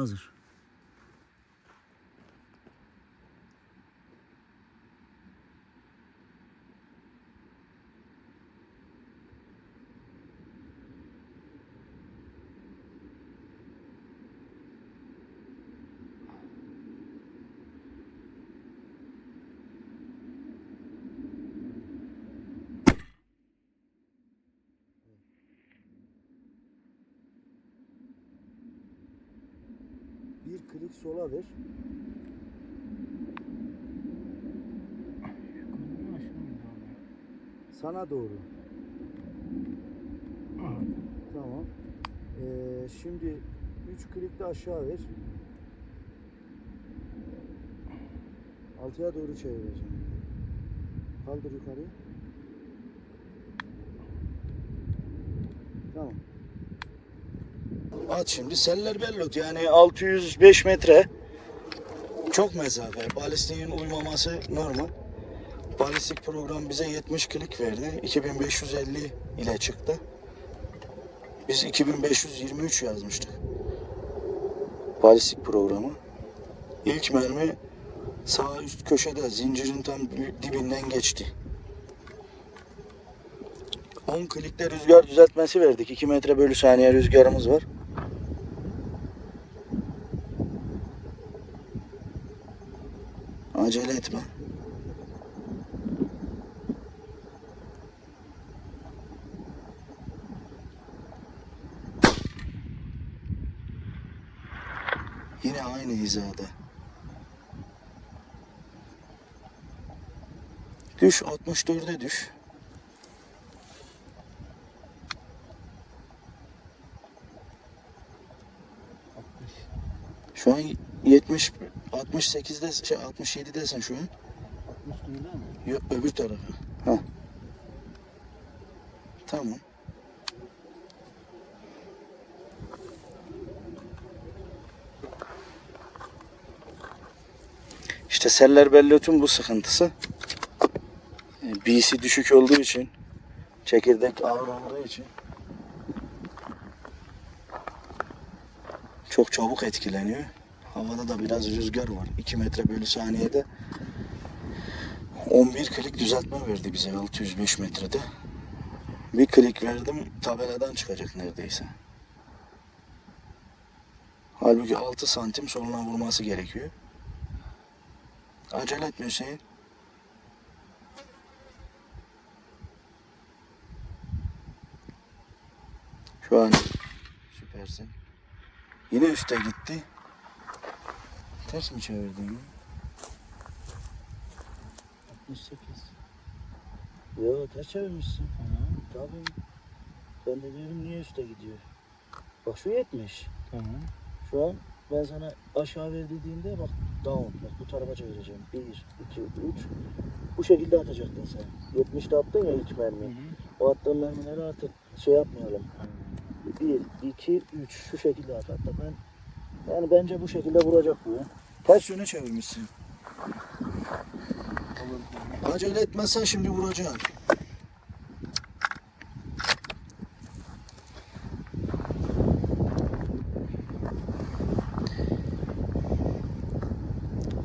Hazır. Bir klik sola ver. Sana doğru. Tamam. Ee, şimdi 3 klik de aşağı ver. Altıya doğru çevireceğim. Kaldır yukarıya. Tamam. At şimdi seller bellot yani 605 metre çok mesafe. Balistiğin uymaması normal. Balistik program bize 70 klik verdi. 2550 ile çıktı. Biz 2523 yazmıştık. Balistik programı. İlk mermi sağ üst köşede zincirin tam dibinden geçti. 10 klikte rüzgar düzeltmesi verdik. 2 metre bölü saniye rüzgarımız var. Acele etme. Yine aynı hizada. Düş 64'e düş. Şu an 70 68'de şey 67'desin şu an. Yok öbür tarafa. Ha. Tamam. İşte seller bellotun bu sıkıntısı. E, BC düşük olduğu için çekirdek ağır olduğu için çok çabuk etkileniyor. Havada da biraz rüzgar var. 2 metre bölü saniyede 11 klik düzeltme verdi bize 605 metrede. Bir klik verdim tabeladan çıkacak neredeyse. Halbuki 6 santim soluna vurması gerekiyor. Acele etme Hüseyin. Şu an süpersin. Yine üste gitti. Ters mi çevirdin ya? 68. Yo ters çevirmişsin. Tabii. Ben de diyorum niye üste gidiyor? Bak şu 70. Tamam. Şu an ben sana aşağı ver dediğimde bak down. Bak bu tarafa çevireceğim. 1, 2, 3. Bu şekilde atacaktın sen. 70'de attın ya ilk mermi. O attığın mermileri artık şey yapmayalım. 1, 2, 3 şu şekilde at. Hatta ben yani bence bu şekilde vuracak bu ya. Ters yöne çevirmişsin. Acele etmezsen şimdi vuracaksın.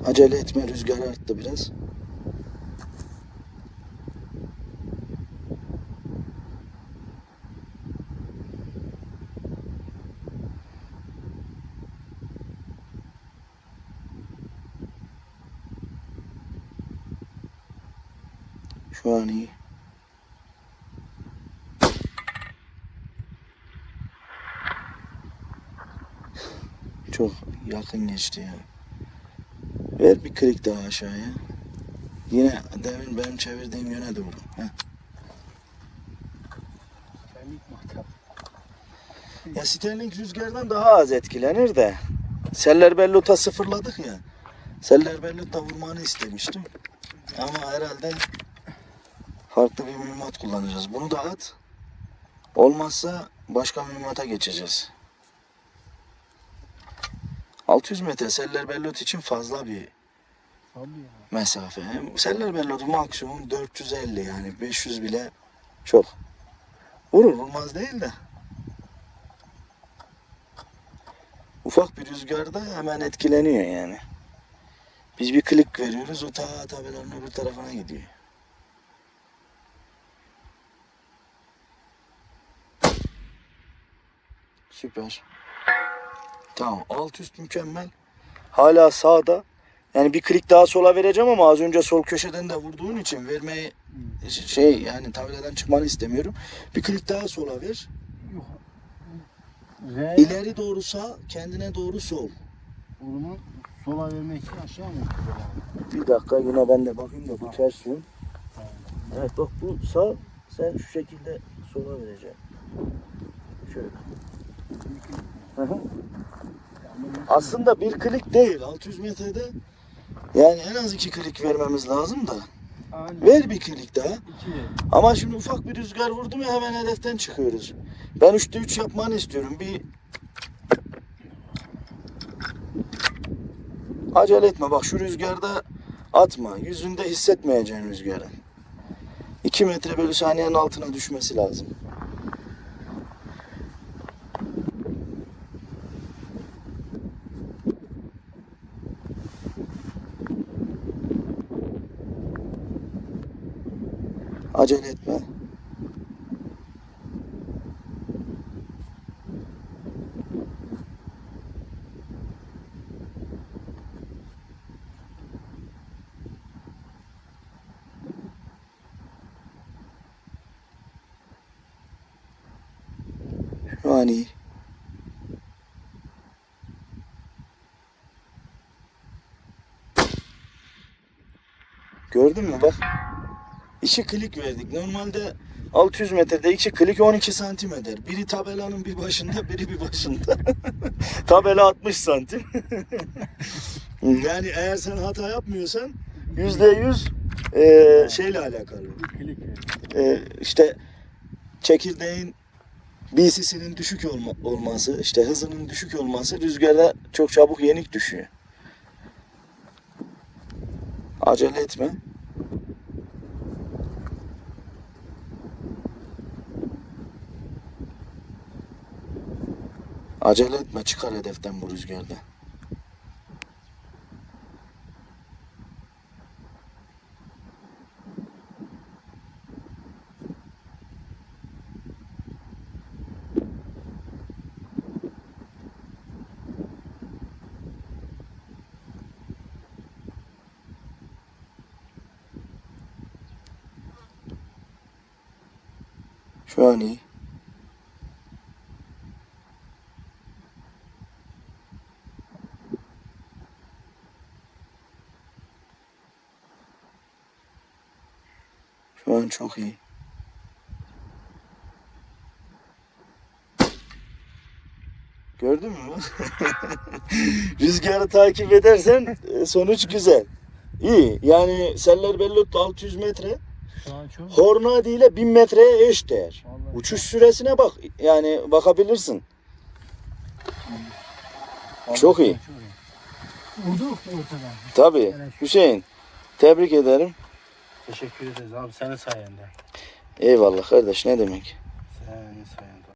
Acele etme rüzgar arttı biraz. Şu an iyi. Çok yakın geçti ya. Ver bir klik daha aşağıya. Yine demin benim çevirdiğim yöne doğru. Heh. Ya Sterling rüzgardan daha az etkilenir de. Seller Bellot'a sıfırladık ya. Seller Bellot'a vurmanı istemiştim. Ama herhalde farklı bir mühimmat kullanacağız. Bunu da at. Olmazsa başka mühimmata geçeceğiz. 600 metre Seller Bellot için fazla bir mesafe. Seller Bellot'u maksimum 450 yani 500 bile çok. Vurur vurmaz değil de. Uf ufak bir rüzgarda hemen etkileniyor yani. Biz bir klik veriyoruz o ta tabelanın öbür tarafına gidiyor. Süper. Tamam alt üst mükemmel. Hala sağda. Yani bir klik daha sola vereceğim ama az önce sol köşeden de vurduğun için vermeyi şey yani tabeladan çıkmanı istemiyorum. Bir klik daha sola ver. Yok. R İleri doğru sağ, kendine doğru sol. o zaman sola vermek için aşağı mı? Bir dakika yine ben de bakayım da bu ters yön. Evet bak bu sağ, sen şu şekilde sola vereceksin. Şöyle. Hı hı. Aslında bir klik değil 600 metrede. Yani en az iki klik vermemiz lazım da. Aynen. Ver bir klik daha. İki. Ama şimdi ufak bir rüzgar vurdu mu hemen hedeften çıkıyoruz. Ben 3'te 3 yapmanı istiyorum. Bir Acele etme bak şu rüzgarda atma. Yüzünde hissetmeyeceksin rüzgarı. 2 metre bölü saniyenin altına düşmesi lazım. Acele etme. Şu an iyi. Gördün mü bak. İki klik verdik. Normalde 600 metrede iki klik 12 santim eder. Biri tabelanın bir başında, biri bir başında. Tabela 60 santim. yani eğer sen hata yapmıyorsan yüzde yüz eee, şeyle alakalı. Eee, işte çekirdeğin BC'sinin düşük olma, olması, işte hızının düşük olması rüzgara çok çabuk yenik düşüyor. Acele etme. Acele etme çıkar hedeften bu rüzgarda. Şu an. An çok iyi. Gördün mü? Rüzgarı takip edersen e, sonuç güzel. İyi. Yani Seller Bellotto 600 metre. Şu an çok. Hornady ile 1000 metreye eş değer. Vallahi Uçuş süresine bak. Yani bakabilirsin. Vallahi çok iyi. Vurduk ortadan. Tabii. Hüseyin. Tebrik ederim. Teşekkür ederiz abi senin sayende. Eyvallah kardeş ne demek. Senin sayende.